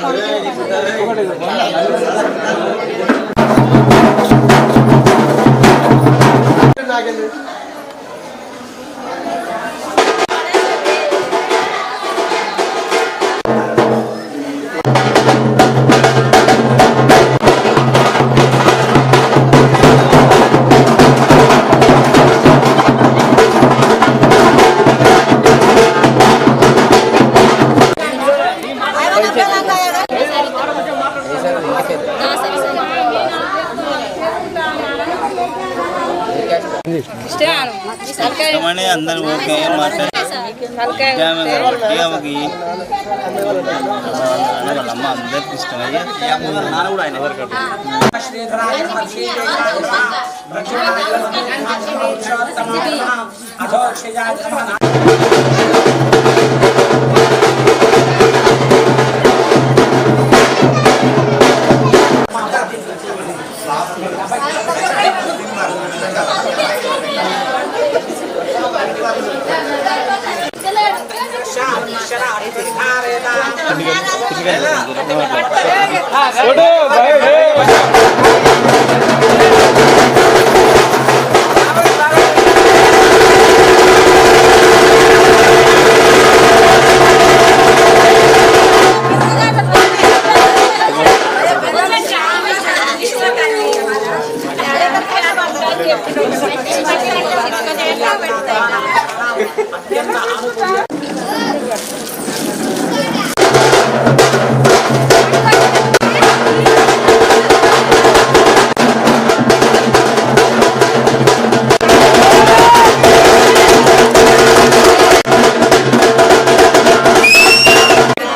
Gracias. ఇష్టమని అందరూ okay మాట్లాడి. ఆమెకి వాళ్ళ అమ్మ అందరికి ఇష్టమయ్యి నాన్న కూడా ఆయన. ಫೋಟೋ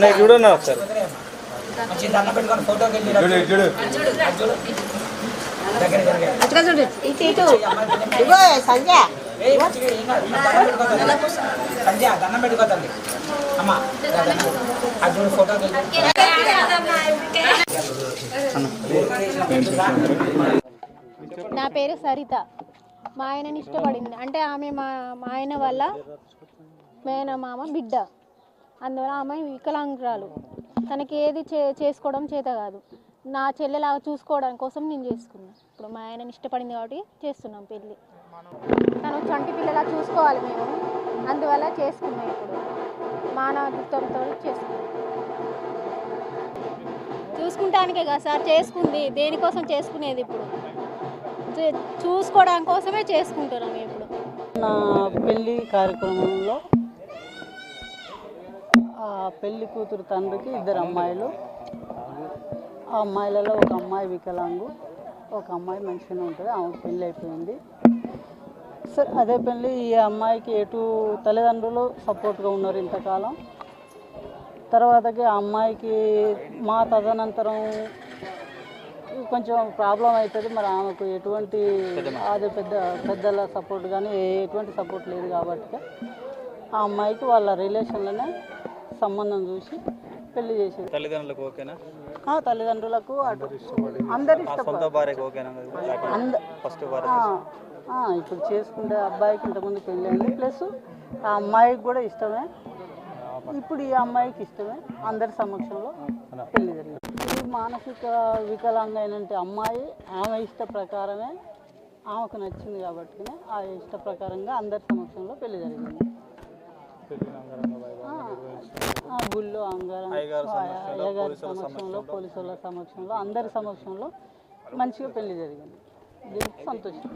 అన్నయ్య చూడన్నా ఒకసారి. సంధ్య దండం అమ్మ నా పేరు సరిత. మా ఆయనని ఇష్టపడింది. అంటే ఆమె మా మా ఆయన వల్ల మేనమామ బిడ్డ. అందువల్ల ఆమె వికలాంగురాలు. తనకి ఏది చే చేసుకోవడం చేత కాదు. నా చెల్లెలాగా చూసుకోవడం కోసం నేను చేసుకున్నాను ఇప్పుడు మా ఆయనని ఇష్టపడింది కాబట్టి చేస్తున్నాం పెళ్ళి. తను చంటి పిల్లలా చూసుకోవాలి మేము. అందువల్ల చేసుకున్నాం ఇప్పుడు. మానవత్వంతో చేసుకున్నాం. చూసుకుంటానికే కదా సార్ చేసుకుంది. దేనికోసం చేసుకునేది ఇప్పుడు? చే- చూసుకోవడం కోసమే చేసుకుంటున్నాం ఇప్పుడు. నా పెళ్ళి కార్యక్రమంలో ఆ పెళ్ళి కూతురు తండ్రికి ఇద్దరు అమ్మాయిలు. ఆ అమ్మాయిలలో ఒక అమ్మాయి వికలాంగు ఒక అమ్మాయి మంచిగానే ఉంటుంది ఆమె పెళ్ళి అయిపోయింది. సార్ అదే పెళ్ళి ఈ అమ్మాయికి ఎటు తల్లిదండ్రులు సపోర్ట్గా ఉన్నారు ఇంతకాలం. తర్వాతకి ఆ అమ్మాయికి మా తదనంతరం కొంచెం ప్రాబ్లం అవుతుంది మరి ఆమెకు ఎటువంటి అదే పెద్ద పెద్దల సపోర్ట్ కానీ ఎటువంటి సపోర్ట్ లేదు కాబట్టి ఆ అమ్మాయికి వాళ్ళ రిలేషన్లోనే సంబంధం చూసి పెళ్ళి చేసేది. తల్లిదండ్రులకు ఓకేనా? ఆ, తల్లిదండ్రులకు అటు అందరు సొంత ఇష్టపడతారు భార్యకు ఓకేనా? అంద ఫస్ట్ భార్య ఇప్పుడు చేసుకుంటే అబ్బాయికి ఇంతకుముందు పెళ్ళి అయింది. ప్లస్ ఆ అమ్మాయికి కూడా ఇష్టమే. ఇప్పుడు ఈ అమ్మాయికి ఇష్టమే. అందరి సమక్షంలో పెళ్ళి జరిగింది. ఈ మానసిక వికలాంగైనంటే అమ్మాయి ఆమె ఇష్ట ప్రకారమే ఆమెకు నచ్చింది కాబట్టి ఆ ఇష్ట ప్రకారంగా అందరి సమక్షంలో పెళ్ళి జరిగింది. గుళ్ళో అంగారం అయ్యగారి సమక్షంలో. పోలీసుల సమక్షంలో అందరి సమక్షంలో మంచిగా పెళ్ళి జరిగింది. దీనికి సంతోషం.